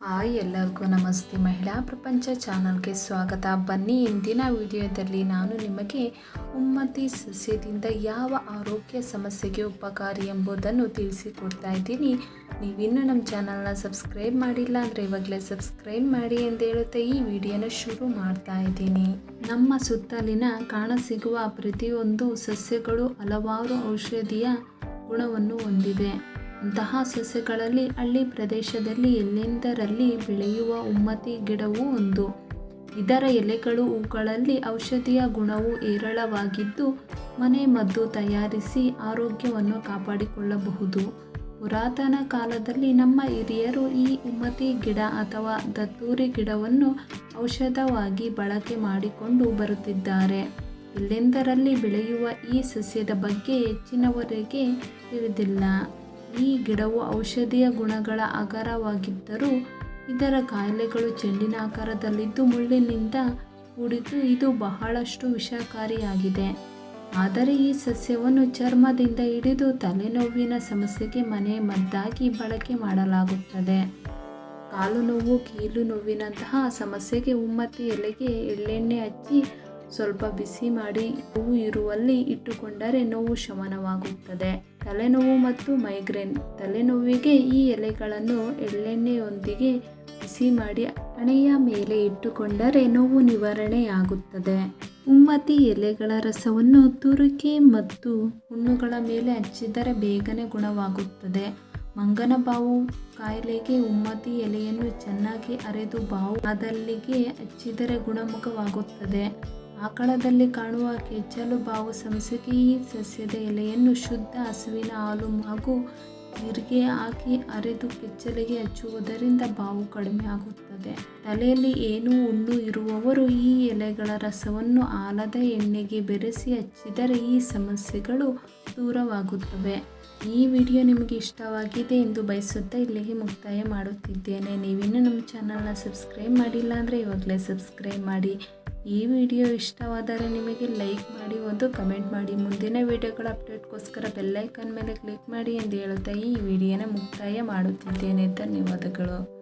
Hi ಎಲ್ಲರಿಗೂ ನಮಸ್ತೆ ಮಹಿಳಾ ಪ್ರಪಂಚ ಚಾನಲ್ಗೆ ಸ್ವಾಗತ. ಬನ್ನಿ, ಇಂದಿನ ವಿಡಿಯೋದಲ್ಲಿ ನಾನು ನಿಮಗೆ ಉಮ್ಮತಿ ಸಸ್ಯದಿಂದ ಯಾವ ಆರೋಗ್ಯ ಸಮಸ್ಯೆಗೆ ಉಪಕಾರಿ ಎಂಬುದನ್ನು ತಿಳಿಸಿಕೊಡ್ತಾ ಇದ್ದೀನಿ. ನೀವಿನ್ನೂ ನಮ್ಮ ಚಾನಲ್ನ ಸಬ್ಸ್ಕ್ರೈಬ್ ಮಾಡಿಲ್ಲ ಅಂದರೆ ಇವಾಗಲೇ ಸಬ್ಸ್ಕ್ರೈಬ್ ಮಾಡಿ ಎಂದು ಹೇಳುತ್ತೆ ಈ ವಿಡಿಯೋನ ಶುರು ಮಾಡ್ತಾ ಇದ್ದೀನಿ. ನಮ್ಮ ಸುತ್ತಲಿನ ಕಾಣಸಿಗುವ ಪ್ರತಿಯೊಂದು ಸಸ್ಯಗಳು ಹಲವಾರು ಔಷಧಿಯ ಗುಣವನ್ನು ಹೊಂದಿದೆ. ಅಂತಹ ಸಸ್ಯಗಳಲ್ಲಿ ಹಳ್ಳಿ ಪ್ರದೇಶದಲ್ಲಿ ಎಲ್ಲೆಂದರಲ್ಲಿ ಬೆಳೆಯುವ ಉಮ್ಮತಿ ಗಿಡವೂ ಒಂದು. ಇದರ ಎಲೆಗಳು ಹೂಗಳಲ್ಲಿ ಔಷಧಿಯ ಗುಣವು ಹೇರಳವಾಗಿದ್ದು, ಮನೆ ಮದ್ದು ತಯಾರಿಸಿ ಆರೋಗ್ಯವನ್ನು ಕಾಪಾಡಿಕೊಳ್ಳಬಹುದು. ಪುರಾತನ ಕಾಲದಲ್ಲಿ ನಮ್ಮ ಹಿರಿಯರು ಈ ಉಮ್ಮತಿ ಗಿಡ ಅಥವಾ ದತ್ತೂರಿ ಗಿಡವನ್ನು ಔಷಧವಾಗಿ ಬಳಕೆ ಮಾಡಿಕೊಂಡು ಬರುತ್ತಿದ್ದಾರೆ. ಎಲ್ಲೆಂದರಲ್ಲಿ ಬೆಳೆಯುವ ಈ ಸಸ್ಯದ ಬಗ್ಗೆ ಹೆಚ್ಚಿನವರಿಗೆ ತಿಳಿದಿಲ್ಲ. ಈ ಗಿಡವು ಔಷಧೀಯ ಗುಣಗಳ ಆಗರವಾಗಿದ್ದರೂ ಇದರ ಕಾಯಿಲೆಗಳು ಚೆಂಡಿನ ಆಕಾರದಲ್ಲಿದ್ದು ಮುಳ್ಳಿನಿಂದ ಕೂಡಿದ್ದು ಇದು ಬಹಳಷ್ಟು ವಿಷಕಾರಿಯಾಗಿದೆ. ಆದರೆ ಈ ಸಸ್ಯವನ್ನು ಚರ್ಮದಿಂದ ಹಿಡಿದು ತಲೆನೋವಿನ ಸಮಸ್ಯೆಗೆ ಮನೆ ಮದ್ದಾಗಿ ಬಳಕೆ ಮಾಡಲಾಗುತ್ತದೆ. ಕಾಲು ನೋವು, ಕೀಲು ನೋವಿನಂತಹ ಸಮಸ್ಯೆಗೆ ಉಮ್ಮತ್ತಿ ಎಲೆಗೆ ಎಳ್ಳೆಣ್ಣೆ ಹಚ್ಚಿ ಸ್ವಲ್ಪ ಬಿಸಿ ಮಾಡಿ ನೋವು ಇರುವಲ್ಲಿ ಇಟ್ಟುಕೊಂಡರೆ ನೋವು ಶಮನವಾಗುತ್ತದೆ. ತಲೆನೋವು ಮತ್ತು ಮೈಗ್ರೇನ್. ತಲೆನೋವಿಗೆ ಈ ಎಲೆಗಳನ್ನು ಎಳ್ಳೆಣ್ಣೆಯೊಂದಿಗೆ ಬಿಸಿ ಮಾಡಿ ಹಣೆಯ ಮೇಲೆ ಇಟ್ಟುಕೊಂಡರೆ ನೋವು ನಿವಾರಣೆಯಾಗುತ್ತದೆ. ಉಮ್ಮತಿ ಎಲೆಗಳ ರಸವನ್ನು ತುರಿಕೆ ಮತ್ತು ಹುಣ್ಣುಗಳ ಮೇಲೆ ಹಚ್ಚಿದರೆ ಬೇಗನೆ ಗುಣವಾಗುತ್ತದೆ. ಮಂಗನ ಬಾವು ಕಾಯಿಲೆಗೆ ಉಮ್ಮತಿ ಎಲೆಯನ್ನು ಚೆನ್ನಾಗಿ ಅರೆದು ಬಾವು ಅದಲ್ಲಿಗೆ ಹಚ್ಚಿದರೆ ಗುಣಮುಖವಾಗುತ್ತದೆ. ಆಕಳದಲ್ಲಿ ಕಾಣುವ ಕೆಚ್ಚಲು ಬಾವು ಈ ಸಸ್ಯದ ಎಲೆಯನ್ನು ಶುದ್ಧ ಹಸುವಿನ ಹಾಲು ಹಾಗೂ ನೀರಿಗೆ ಹಾಕಿ ಅರೆದು ಕೆಚ್ಚಲಿಗೆ ಹಚ್ಚುವುದರಿಂದ ಬಾವು ಕಡಿಮೆ ಆಗುತ್ತದೆ. ತಲೆಯಲ್ಲಿ ಏನು ಹುಣ್ಣು ಇರುವವರು ಈ ಎಲೆಗಳ ರಸವನ್ನು ಆಲದ ಎಣ್ಣೆಗೆ ಬೆರೆಸಿ ಹಚ್ಚಿದರೆ ಈ ಸಮಸ್ಯೆಗಳು ದೂರವಾಗುತ್ತವೆ. ಈ ವಿಡಿಯೋ ನಿಮಗೆ ಇಷ್ಟವಾಗಿದೆ ಎಂದು ಬಯಸುತ್ತಾ ಇಲ್ಲಿಗೆ ಮುಕ್ತಾಯ ಮಾಡುತ್ತಿದ್ದೇನೆ. ನೀವಿನ್ನೂ ನಮ್ಮ ಚಾನಲ್ನ ಸಬ್ಸ್ಕ್ರೈಬ್ ಮಾಡಿಲ್ಲ ಅಂದರೆ ಇವಾಗಲೇ ಸಬ್ಸ್ಕ್ರೈಬ್ ಮಾಡಿ. ಈ ವಿಡಿಯೋ ಇಷ್ಟವಾದರೆ ನಿಮಗೆ ಲೈಕ್ ಮಾಡಿ ಒಂದು ಕಮೆಂಟ್ ಮಾಡಿ. ಮುಂದಿನ ವಿಡಿಯೋಗಳ ಅಪ್ಡೇಟ್ಗೋಸ್ಕರ ಬೆಲ್ಲೈಕನ್ ಮೇಲೆ ಕ್ಲಿಕ್ ಮಾಡಿ ಎಂದು ಹೇಳುತ್ತಾ ಈ ವಿಡಿಯೋನ ಮುಕ್ತಾಯ ಮಾಡುತ್ತಿದ್ದೇನೆ. ಧನ್ಯವಾದಗಳು.